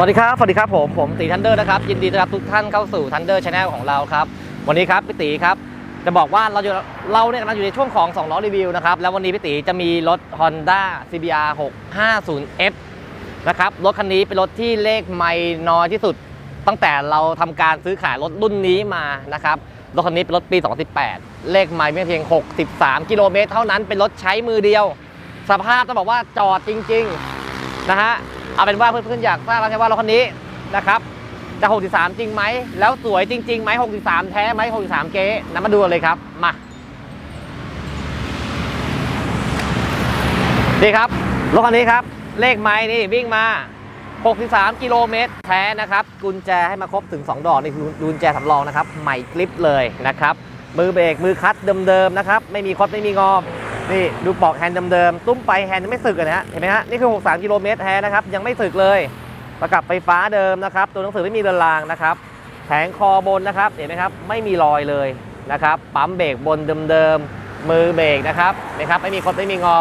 สวัสดีครับ สวัสดีครับผม ผมตีทันเดอร์นะครับ ยินดีต้อนรับทุกท่านเข้าสู่ทันเดอร์ชาแนลของเราครับ วันนี้ครับพี่ตีครับ จะบอกว่าเราอยู่เราเนี่ยกำลังอยู่ในช่วงของ2ล้อรีวิวนะครับ แล้ววันนี้พี่ตีจะมีรถ Honda CBR 650F นะครับ รถคันนี้เป็นรถที่เลขไม่น้อยที่สุด ตั้งแต่เราทำการซื้อขายรถรุ่นนี้มานะครับ รถคันนี้เป็นรถปี 2018 เลขไม่เพียง 63 กิโลเมตรเท่านั้น เป็นรถใช้มือเดียว สภาพต้องบอกว่าจอดจริง ๆ นะฮะ เอาเป็นว่าเพื่อนๆอยากทราบแล้วใช่ว่ารถคันนี้นะครับจะ 63 จริงไหม แล้วสวยจริงๆไหม 63 แท้ไหม 63 เก๊นำมาดูเลยครับ มา นี่ครับ รถคันนี้ครับ เลขไม้นี่วิ่งมา 63 กิโลเมตร แท้นะครับ กุญแจให้มาครบถึง 2 ดอกนี่คือกุญแจสำรองนะครับ ใหม่กลิปเลยนะครับ มือเบรก มือคัตเดิมๆนะครับ ไม่มีคดไม่มีงอ นี่ดูปอกแฮนด์เดิมๆตุ้มไปแฮนด์ยังไม่สึกนะฮะเห็นไหมฮะนี่คือ 63 กิโลเมตรแท้นะครับยังไม่สึกเลยประกับไฟฟ้าเดิมนะครับ ตัวหนังสือไม่มีเรือนรางนะครับแผงคอบนนะครับเห็นไหมครับไม่มีรอยเลยนะครับปั๊มเบรกบนเดิมๆมือเบรกนะครับนะครับ ไม่มีคดไม่มีงอ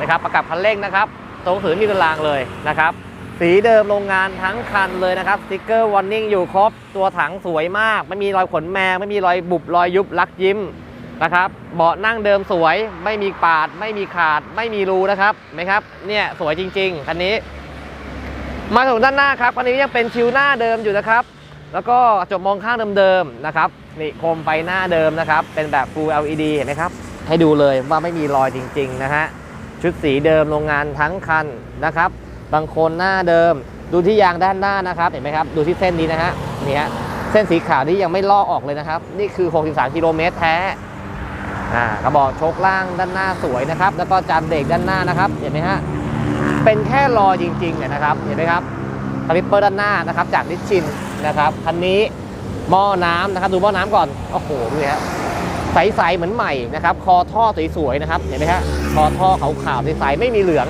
นะครับประกับคันเร่งนะครับตัวหนังสือไม่มีเรือนรางเลยนะครับ สีเดิมโรงงานทั้งคันเลยนะครับสติ๊กเกอร์วอร์นิ่งอยู่ครบตัวถังสวยมาก ไม่มีรอยขนแมงไม่มีรอยบุบรอยยุบลักยิ้ม นะครับ เบาะนั่งเดิมสวย ไม่มีปาด ไม่มีขาด ไม่มีรูนะครับไหมครับ เนี่ยสวยจริง ๆ คันนี้ มาถึงด้านหน้าครับคันนี้ยังเป็นชิวหน้าเดิมอยู่นะครับ แล้วก็จกมองข้างเดิมๆนะครับนี่โคมไฟหน้าเดิมนะครับ เป็นแบบ Full LED เห็นไหมครับ ให้ดูเลยว่าไม่มีรอยจริง ๆ นะฮะ ชุดสีเดิมโรงงานทั้งคันนะครับ บางคนหน้าเดิม ดูที่ยางด้านหน้านะครับ เห็นไหมครับ ดูที่เส้นนี้นะฮะ นี่ฮะ เส้นสีขาวนี่ยังไม่ลอกออกเลยนะครับ นี่คือ 63 กิโลเมตรแท้ อ่ากระบอกโชคล่างด้านหน้าสวยนะครับ แล้วก็จานเบรกด้านหน้านะครับ เห็นไหมฮะ เป็นแค่รอจริงๆเนี่ยนะครับ เห็นไหมครับคาลิปเปอร์ด้านหน้านะครับ จากนิชชินนะครับคันนี้หม้อน้ำนะครับ ดูหม้อน้ำก่อน โอ้โหดูฮะใสๆเหมือนใหม่นะครับ คอท่อสวยๆนะครับ เห็นไหมฮะ คอท่อขาวๆใสๆไม่มีเหลือง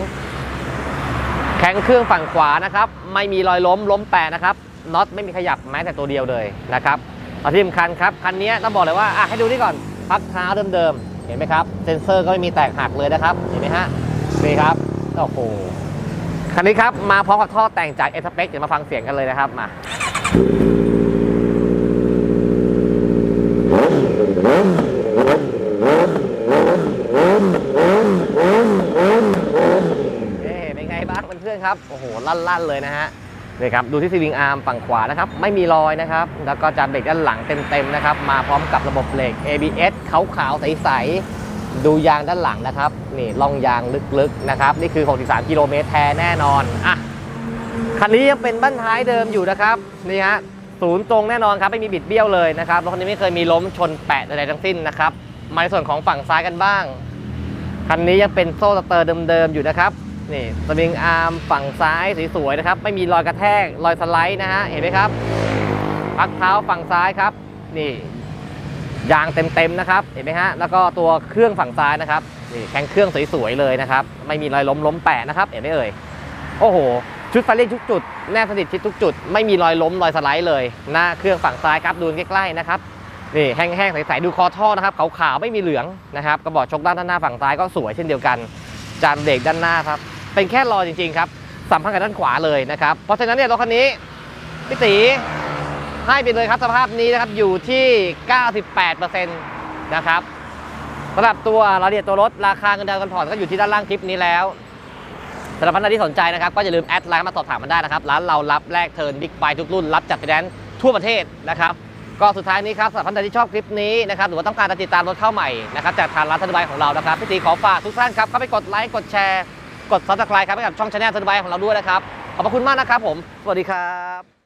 แข็งเครื่องฝั่งขวานะครับ ไม่มีรอยล้มล้มแปะนะครับ น็อตไม่มีขยับแม้แต่ตัวเดียวเลยนะครับเอาที่สำคัญครับ คันนี้ต้องบอกเลยว่าอะให้ดูนี่ก่อน พักเท้าเดิมๆ เห็นไหมครับ เซ็นเซอร์ก็ไม่มีแตกหักเลยนะครับ เห็นไหมฮะนี่ครับ โอ้โห คันนี้ครับ มาพร้อมกับท่อแต่งจากเอสเปกเดี๋ยวมาฟังเสียงกันเลยนะครับมาเอ๊เป็นไงบ้างเพื่อนๆครับ โอ้โห ลั่นๆเลยนะฮะ นี่ครับดูที่สวิงอาร์มฝั่งขวานะครับไม่มีรอยนะครับ แล้วก็จานเบรกด้านหลังเต็มๆนะครับมาพร้อมกับระบบเบรก ABS ขาวๆใสๆดูยางด้านหลังนะครับนี่ล่องยางลึกๆนะครับนี่คือ 63 กิโลเมตรแท้แน่นอนอะคันนี้ยังเป็นบ้านท้ายเดิมอยู่นะครับนี่ฮะศูนย์ตรงแน่นอนครับไม่มีบิดเบี้ยวเลยนะครับรถคันนี้ไม่เคยมีล้มชนแปะใดๆทั้งสิ้นนะครับมาในส่วนของฝั่งซ้ายกันบ้างคันนี้ยังเป็นโซ่สเตอร์เดิมๆอยู่นะครับ นี่สวิงอาร์มฝั่งซ้ายสวยๆนะครับ ไม่มีรอยกระแทกรอยสไลด์นะฮะเห็นไหมครับพักเท้าฝั่งซ้ายครับ นี่ยางเต็มๆนะครับ เห็นไหมฮะแล้วก็ตัวเครื่องฝั่งซ้ายนะครับนี่แข็งเครื่องสวยๆเลยนะครับ ไม่มีรอยล้มล้มแปะนะครับ เห็นไหมเอ่ยโอ้โห ชุดไฟเล่นทุกจุดแนบสนิทชิดทุกจุด ไม่มีรอยล้มรอยสไลด์เลยหน้าเครื่องฝั่งซ้ายครับดูใกล้ๆนะครับนี่แห้งๆใสๆดูคอท่อนะครับขาวๆไม่มีเหลืองนะครับกระบอกชกด้านหน้าฝั่งซ้ายก็สวยเช่นเดียวกัน จานเบรกด้านหน้าครับ เป็นแค่รอจริงๆครับสัมพันธ์กับด้านขวาเลยนะครับ เพราะฉะนั้นเนี่ยรถคันนี้พี่ตีให้ไปเลยครับสภาพนี้นะครับอยู่ที่ 98%นะครับสำหรับตัวรายละเอียดตัวรถราคาเงินเดือนกันผ่อนก็อยู่ที่ด้านล่างคลิปนี้แล้วสำหรับท่านที่สนใจนะครับก็อย่าลืมแอดไลน์มาสอบถามมันได้นะครับร้านเรารับแลกเทิร์นบิ๊กไบทุกรุ่นรับจัดไฟแนนซ์ทั่วประเทศนะครับก็สุดท้ายนี้ครับสำหรับท่านใดที่ชอบคลิปนี้นะครับหรือว่าต้องการติดตามรถเข้าใหม่นะครับจากทางร้านทันบายของเรานะครับพี่ตีขอฝากทุกท่านครับเข้าไปกดไลค์กดแชร์ กดซับสไครต์ครับให้กับช่องชาแนลทันบายของเราด้วยนะครับ ขอบพระคุณมากนะครับผม สวัสดีครับ